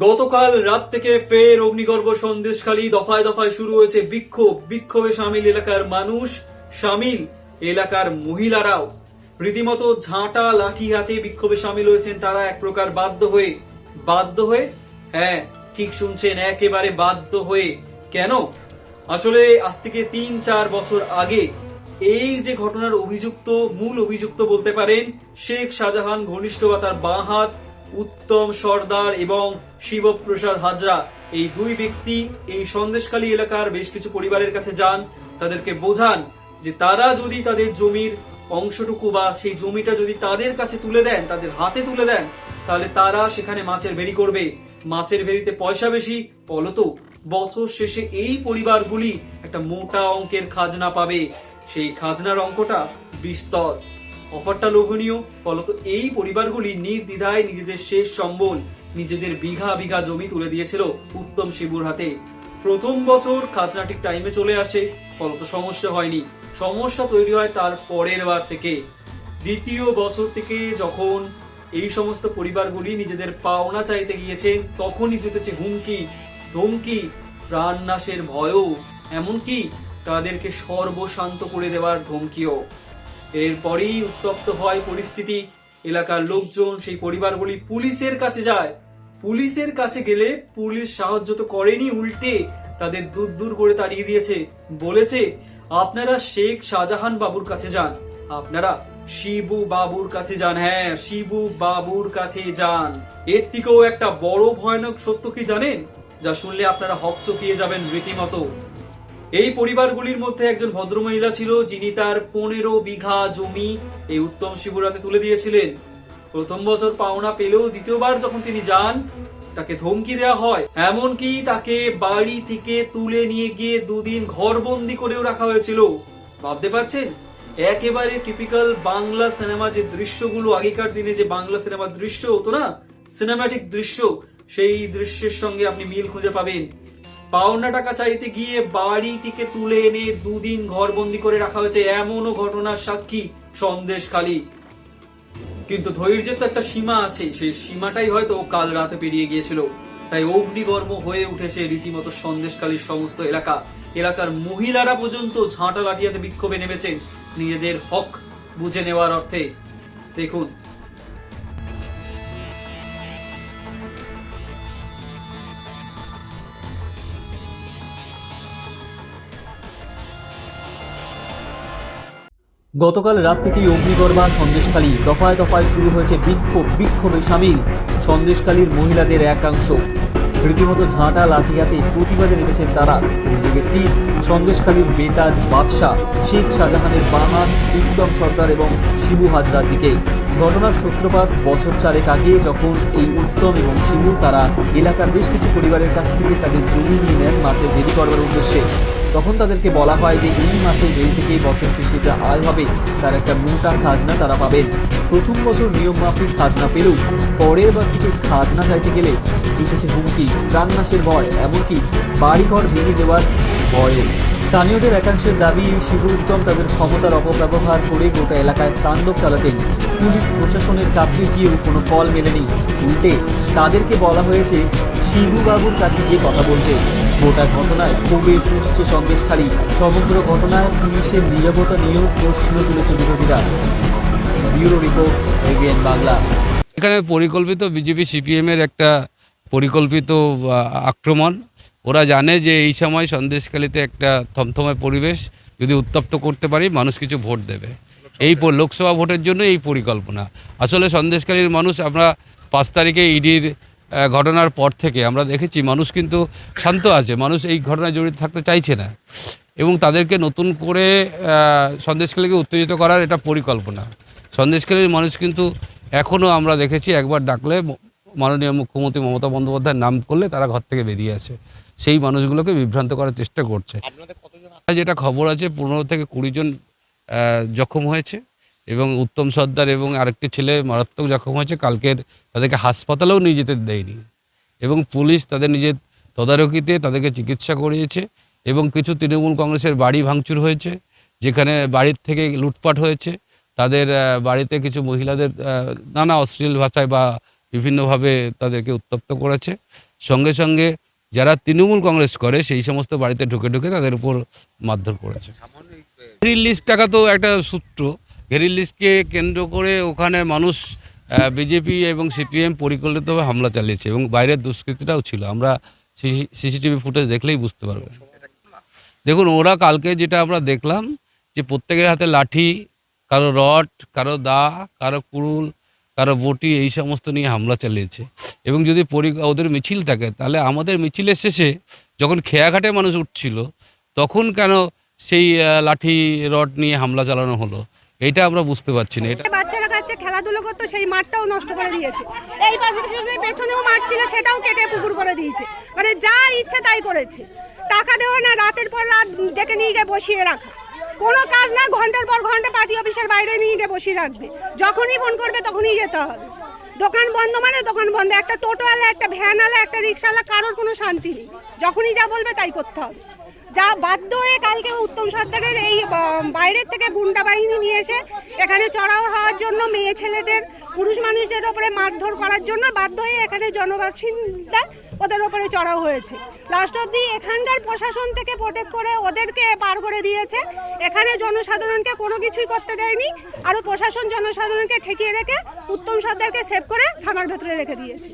গতকাল রাত থেকে ফের অগ্নিগর্ভ সন্দেশখালী দফায় দফায় শুরু হয়েছে বিক্ষোভ। বিক্ষোভে সামিল এলাকার মানুষ, সামিল এলাকার মহিলারাও। রীতিমতো ঝাঁটা লাঠি হাতে বিক্ষোভে সামিল হয়েছেন তারা এক প্রকার বাধ্য হয়ে। বাধ্য হয়ে? হ্যাঁ ঠিক শুনছেন, একেবারে বাধ্য হয়ে। কেন? আসলে আজ থেকে তিন চার বছর আগে এই যে ঘটনার অভিযুক্ত, মূল অভিযুক্ত বলতে পারেন, শেখ শাহজাহান ঘনিষ্ঠ বা তার বাঁ হাত উত্তম সর্দার এবং শিবপ্রসাদ হাজরা। এই দুই ব্যক্তি এই সন্দেশখালী এলাকার বেশ কিছু পরিবারের কাছে যান, তাদেরকে বোঝান যে তারা যদি তাদের জমির অংশটুকু বা সেই জমিটা যদি তাদের কাছে তুলে দেন, তাদের হাতে তুলে দেন, তাহলে তারা সেখানে মাছের বেরি করবে। মাছের বেরিতে পয়সা বেশি, ফলত। বছর শেষে এই পরিবারগুলি একটা মোটা অঙ্কের খাজনা পাবে। সেই খাজনার অঙ্কটা বিস্তর। অফারটা লোভনীয়, ফলত এই পরিবারগুলি নির্দ্বিধায় নিজেদের শেষ সম্বল, নিজেদের বিঘা বিঘা জমি তুলে দিয়েছিল উত্তম শিবুর হাতে। প্রথম বছর খাজনা ঠিক টাইমে চলে আসে, ফলত সমস্যা হয়নি। সমস্যা তৈরি হয় তার পরের বার থেকে। দ্বিতীয় বছর থেকে যখন এই সমস্ত পরিবারগুলি নিজেদের পাওনা চাইতে গিয়েছেন তখনই দিতেছে হুমকি, ধমকি, প্রাণনাশের ভয়ও। এমনকি তাদেরকে সর্বশান্ত করে দেওয়ার ধমকিও। এরপরেই উত্তপ্ত হয় পরিস্থিতি। এলাকার লোকজন, সেই পরিবারগুলি পুলিশের কাছে যায়। পুলিশের কাছে গেলে পুলিশ সাহায্য তো করেনি, উল্টে তাদের দূর দূর করে তাড়িয়ে দিয়েছে। বলেছে, আপনারা শেখ শাহজাহান বাবুর কাছে যান। আপনারা শিবু বাবুর কাছে যান। হ্যাঁ শিবু বাবুর কাছে যান। এর থেকেও একটা বড় ভয়ানক সত্য কি জানেন? যা শুনলে আপনারা হকচকিয়ে যাবেন রীতিমতো। এই পরিবারগুলির মধ্যে একজন ভদ্রমহিলা ছিল যিনি তার পনেরো বিঘা জমি এই উত্তম শিবুরাতে তুলে দিয়েছিলেন। প্রথম বছর পাওনা পেলেও দ্বিতীয়বার যখন তিনি যান, তাকে ধমকি দেওয়া হয়। এমনকি তাকে বাড়ি থেকে তুলে নিয়ে গিয়ে দুদিন ঘরবন্দি করেও রাখা হয়েছিল। ভাবতে পারছেন? একেবারে টিপিক্যাল বাংলা সিনেমা যে দৃশ্যগুলো, আগেকার দিনে যে বাংলা সিনেমার দৃশ্য হতো না সিনেমাটিক দৃশ্য, সেই দৃশ্যের সঙ্গে আপনি মিল খুঁজে পাবেন। পাওনা টাকা চাইতে গিয়ে বাড়ি থেকে তুলে এনে দুদিন ঘরবন্দি করে রাখা হয়েছে, এমনও ঘটনার সাক্ষী সন্দেশ খালি কিন্তু ধৈর্যের তো একটা সীমা আছে, সেই সীমাটাই হয়তো কাল রাতে পেরিয়ে গিয়েছিল। তাই অগ্নিগর্ম হয়ে উঠেছে রীতিমতো সন্দেশকালীর সমস্ত এলাকা। এলাকার মহিলারা পর্যন্ত ঝাঁটা লাঠিয়াতে বিক্ষোভে নেমেছেন। নিজেদের হক বুঝে নেওয়ার অর্থে। দেখুন গতকাল রাত থেকেই অগ্নিগর্ভা সন্দেশখালী দফায় দফায় শুরু হয়েছে বিক্ষোভ বিক্ষোভে সামিল সন্দেশখালীর মহিলাদের একাংশ। রীতিমতো ঝাঁটা লাঠিয়াতে প্রতিবাদে নেমেছেন তারা। অভিযোগের তীর, সন্দেশখালীর বেতাজ বাদশাহ, শেখ শাহজাহানের বাহান উত্তম সর্দার এবং শিবু হাজরার দিকে। ঘটনার সূত্রপাত বছর চারেক আগে যখন এই উত্তম এবং শিবু তারা এলাকার বেশ কিছু পরিবারের কাছ থেকে তাদের জমি নিয়ে নেন মাছের দেরি করবার উদ্দেশ্যে। তখন তাদেরকে বলা হয় যে এই মাছের বেরি থেকে বছর শেষে যা আয় হবে, তার একটা মোটা খাজনা তারা পাবেন। প্রথম বছর নিয়ম মাফিক খাজনা পেলেও পরের বার থেকে খাজনা চাইতে গেলে দিতেছে হুমকি, প্রাণনাশের ভয়, এমনকি বাড়িঘর ভেঙে দেওয়ার ভয় স্থানীয়দের একাংশের দাবি, শিবু উত্তম তাদের ক্ষমতার অপব্যবহার করে গোটা এলাকায় তাণ্ডব চালাতেন। পুলিশ প্রশাসনের কাছে গিয়েও কোনো ফল মেলেনি। উল্টে তাদেরকে বলা হয়েছে, শিবুবাবুর কাছে গিয়ে কথা বলতে। গোটা ঘটনায় ক্ষোভে ফুসছে সন্দেশখালী। সমগ্র ঘটনায় পুলিশের নিরাপত্তা নিয়েও প্রশ্ন তুলেছে বিরোধীরা। Bureau report, ABN Bangla. এখানে পরিকল্পিত বিজেপি সিপিএমের একটা পরিকল্পিত আক্রমণ। ওরা জানে যে এই সময় সন্দেশখালিতে একটা থমথমে পরিবেশ। যদি উত্তপ্ত করতে পারি, মানুষ কিছু ভোট দেবে। এই লোকসভা ভোটের জন্য এই পরিকল্পনা। আসলে সন্দেশখালীর মানুষ আমরা পাঁচ তারিখে ইডির ঘটনার পর থেকে আমরা দেখেছি মানুষ কিন্তু শান্ত আছে মানুষ এই ঘটনায় জড়িত থাকতে চাইছে না। এবং তাদেরকে নতুন করে সন্দেশখালীকে উত্তেজিত করার এটা পরিকল্পনা। সন্দেশখালীর মানুষ কিন্তু এখনও আমরা দেখেছি একবার ডাকলে মাননীয় মুখ্যমন্ত্রী মমতা বন্দ্যোপাধ্যায়ের নাম করলে তারা ঘর থেকে বেরিয়ে আসে। সেই মানুষগুলোকে বিভ্রান্ত করার চেষ্টা করছে। যেটা খবর আছে পনেরো থেকে কুড়ি জন জখম হয়েছে। এবং উত্তম সর্দার এবং আরেকটি ছেলে মারাত্মক জখম হয়েছে কালকের তাদেরকে হাসপাতালেও নিয়ে যেতে দেয়নি। এবং পুলিশ তাদের নিজের তদারকিতে তাদেরকে চিকিৎসা করিয়েছে এবং কিছু তৃণমূল কংগ্রেসের বাড়ি ভাঙচুর হয়েছে যেখানে বাড়ির থেকে লুটপাট হয়েছে। তাদের বাড়িতে কিছু মহিলাদের নানা অশ্লীল ভাষায় বা বিভিন্নভাবে তাদেরকে উত্তপ্ত করেছে। সঙ্গে সঙ্গে যারা তৃণমূল কংগ্রেস করে সেই সমস্ত বাড়িতে ঢুকে ঢুকে তাদের উপর মারধর করেছে। লিস্ট টাকা তো একটা সূত্র লিস্টকে কেন্দ্র করে ওখানে মানুষ বিজেপি এবং সিপিএম পরিকল্পিতভাবে হামলা চালিয়েছে এবং বাইরের দুষ্কৃতিটাও ছিল। আমরা সিসিটিভি ফুটেজ দেখলেই বুঝতে পারব। দেখুন, ওরা কালকে যেটা আমরা দেখলাম যে প্রত্যেকের হাতে লাঠি, কারও রড, কারও দা, কারও কুড়ুল, কারও বটি, এই সমস্ত নিয়ে হামলা চালিয়েছে। এবং যদি পরি, ওদের মিছিল থাকে, তাহলে আমাদের মিছিলের শেষে যখন খেয়াঘাটে মানুষ উঠছিল, তখন কেন সেই লাঠি, রড নিয়ে হামলা চালানো হলো? এটা আমরা বুঝতে পারছি না। এটা বাচ্চারা কাছে খেলাধুলো করতো, সেই মাঠটাও নষ্ট করে দিয়েছে। এই পাশে পিছনে পেছনেও মাঠ ছিল, সেটাও কেটে পুকুর করে দিয়েছে। মানে যা ইচ্ছে তাই করেছে। টাকা দেওয়া না, রাতের পর রাত ডেকে নিয়ে গিয়ে বসিয়ে রাখা। কোনো কাজ না, ঘণ্টার পর ঘণ্টা পার্টি অফিসের বাইরে নিয়ে গিয়ে বসিয়ে রাখবে। যখনই ফোন করবে, তখনই যেতে হবে। দোকান বন্ধ মানে দোকান বন্ধ। একটা টোটো টোটোওয়ালা, একটা ভ্যান ভ্যানওয়ালা, একটা রিক্সাওয়ালা, কারোর কোনো শান্তি নেই। যখনই যা বলবে তাই করতে হবে। যা বাধ্য হয়ে কালকে উত্তম সর্দারের এই বাইরের থেকে গুন্ডা বাহিনী নিয়ে এসে এখানে চড়াও হওয়ার জন্য, মেয়ে ছেলেদের, পুরুষ মানুষদের ওপরে মারধর করার জন্য বাধ্য হয়ে এখানে জনবাসিন্দা ওদের ওপরে চড়াও হয়েছে। লাস্ট অব্দি এখানকার প্রশাসন থেকে প্রোটেক্ট করে ওদেরকে পার করে দিয়েছে। এখানে জনসাধারণকে কোনো কিছুই করতে দেয়নি। আরও প্রশাসন জনসাধারণকে ঠেকিয়ে রেখে উত্তম সর্দারকে সেভ করে থানার ভেতরে রেখে দিয়েছে।